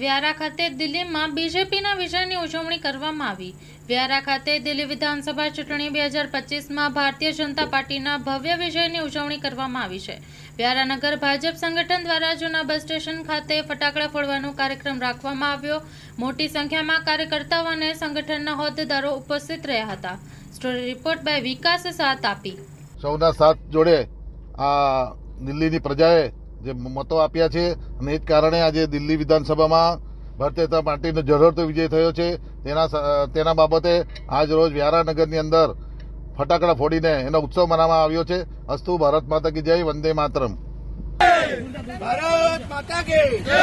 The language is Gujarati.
વ્યારા ખાતે દિલ્હીમાં બીજેપીના વિજયની ઉજવણી કરવામાં આવી. વ્યારા ખાતે દિલ્હી વિધાનસભા ચૂંટણી બે હજાર પચીસમાં ભારતીય જનતા પાર્ટીના ભવ્ય વિજયની ઉજવણી કરવામાં આવી છે. વ્યારાનગર ભાજપ સંગઠન દ્વારા જૂના બસ સ્ટેશન ખાતે ફટાકડા ફોડવાનો કાર્યક્રમ રાખવામાં આવ્યો. મોટી સંખ્યામાં કાર્યકર્તાઓ અને સંગઠનના હોદ્દેદારો ઉપસ્થિત રહ્યા હતા. સ્ટોરી રિપોર્ટ બાય વિકાસ સાથ આપી. સૌના સાથ જોડે આ દિલ્હીની પ્રજાએ જે મતો આપ્યા છે અને એ જ કારણે આજે દિલ્હી વિધાનસભામાં ભારતીય જનતા પાર્ટીનો ઝઘડતો વિજય થયો છે. તેના તેના બાબતે આજ રોજ વ્યારાનગરની અંદર ફટાકડા ફોડીને એનો ઉત્સવ મનાવવામાં આવ્યો છે. અસ્તુ ભારત માતા કી જય, વંદે માતરમ. ભારત માતા કી જય!